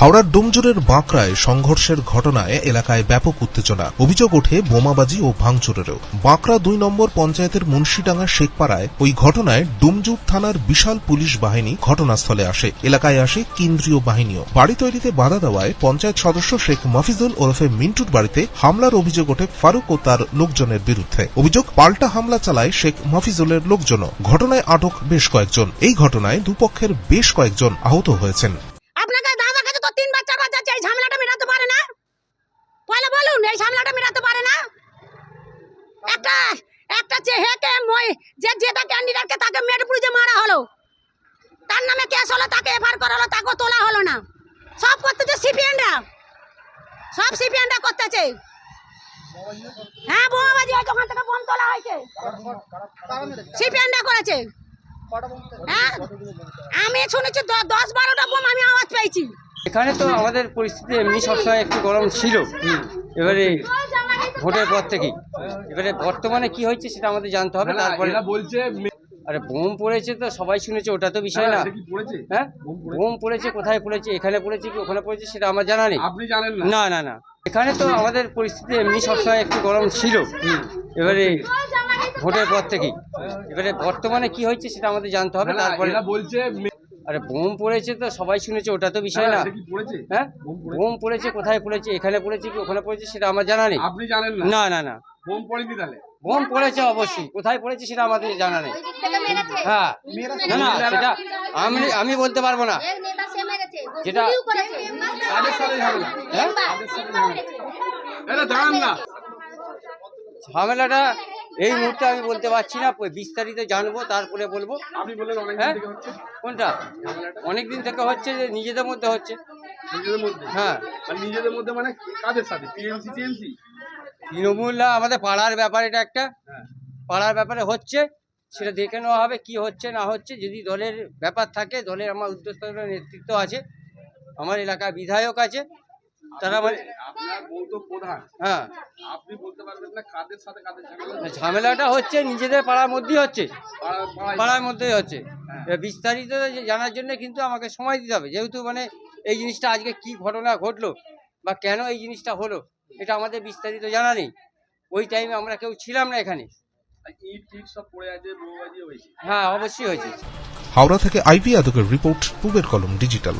হাওড়ার ডোমজুরের বাঁকড়ায় সংঘর্ষের ঘটনায় এলাকায় ব্যাপক উত্তেজনা। অভিযোগ ওঠে বোমাবাজি ও ভাঙচুরেরও। বাঁকড়া দুই নম্বর পঞ্চায়েতের মুন্সিডাঙ্গা শেখপাড়ায় ওই ঘটনায় ডোমজুর থানার বিশাল পুলিশ বাহিনী ঘটনাস্থলে আসে। এলাকায় আসে কেন্দ্রীয় বাহিনীও। বাড়ি তৈরিতে বাধা দেওয়ায় পঞ্চায়েত সদস্য শেখ মফিজুল ওরফে মিন্টুর বাড়িতে হামলার অভিযোগ ওঠে ফারুক ও তার লোকজনের বিরুদ্ধে। অভিযোগ, পাল্টা হামলা চালায় শেখ মফিজুলের লোকজনও। ঘটনায় আটক বেশ কয়েকজন। এই ঘটনায় দুপক্ষের বেশ কয়েকজন আহত হয়েছেন। এই ঝামেলাটা মেটাতে পারে না। পয়লা বলুন, এই ঝামেলাটা মেটাতে পারে না। একটা একটা চেহেকে মই, যে জেতা ক্যান্ডিডেটকে তাকে মেটপুরিতে মারা হলো। তার নামে কেস হলো, তাকে এফআর করা হলো তাকে তোলা হলো না। সব করতেছে সিপিএনরা। সব সিপিএনরা করতেছে। হ্যাঁ বোমাবাজি হয়েছে, ওখান থেকে বোম তোলা হয়েছে। সিপিএনরা করেছে। হ্যাঁ আমি শুনেছি দশ বারোটা বোম আমি আওয়াজ পেয়েছি। এখানে তো আমাদের পরিস্থিতি এমনি সবসময় একটু গরম ছিল। এবারে ভোটের পর থেকেই এবারে বর্তমানে কি হয়েছে সেটা আমাদের জানতে হবে তারপরে বলছে আরে বোম পড়েছে তো সবাই শুনেছে ওটা তো বিষয় না হ্যাঁ? বোম পড়েছে? কোথায় পড়েছে এখানে পড়েছে কি ওখানে পড়েছে সেটা আমার জানা নেই। আপনি জানেন না। না না এখানে তো আমাদের পরিস্থিতি এমনি সবসময় একটু গরম ছিল। এবারে ভোটের পর থেকেই এবারে বর্তমানে কি হয়েছে সেটা আমাদের জানতে হবে তারপরে বলছে আরে বোম পড়েছে তো সবাই শুনেছে ওটা তো বিষয় না। এটা হ্যাঁ? বোম পড়েছে? কোথায় পড়েছে এখানে পড়েছে কি ওখানে পড়েছে সেটা আমার জানা নেই। আপনি জানেন না? না না না। বোম পড়েনি তাহলে? বোম পড়েছে অবশ্যই কোথায় পড়েছে সেটা আমাদের জানা নেই। হ্যাঁ। না না সেটা আমি আমি বলতে পারব না। যেটা হ্যাঁ? না। ঝামেলাটা এই মুহূর্তে আমি বলতে পারছি না বিস্তারিত জানব তারপরে বলব। আপনি বললেন অনেক হ্যাঁ? কোনটা? অনেক দিন থেকে হচ্ছে যে নিজেদের মধ্যে হচ্ছে। নিজেদের মধ্যে? হ্যাঁ। আর নিজেদের মধ্যে মানে কাদের সাথে? TMC TMC? তৃণমূলরা আমাদের পাড়ার ব্যাপার এটা একটা। হ্যাঁ। পাড়ার ব্যাপারে হচ্ছে সেটা দেখে নেওয়া হবে কি হচ্ছে না হচ্ছে। যদি দলের ব্যাপার থাকে দলের আমার উদ্যোক্তা নেতৃত্ব আছে আমার এলাকায় বিধায়ক আছে তারা মানে হ্যাঁ। আপনি বলতে পারবেন না কাদের সাথে কাদের ঝামেলা ঝামেলাটা হচ্ছে নিজেদের পাড়ার মধ্যেই হচ্ছে। পাড়ার মধ্যেই হচ্ছে। হ্যাঁ। এবার বিস্তারিত জানার জন্য কিন্তু আমাকে সময় দিতে হবে। যেহেতু মানে এই জিনিসটা আজকে কি ঘটনা ঘটলো বা কেন এই জিনিসটা হলো এটা আমাদের বিস্তারিত জানা নেই। ওই টাইমে আমরা কেউ ছিলাম না এখানে। হ্যাঁ অবশ্যই হয়েছে। হাওড়া থেকে আইপি আদকের রিপোর্ট পূবের কলম ডিজিটাল।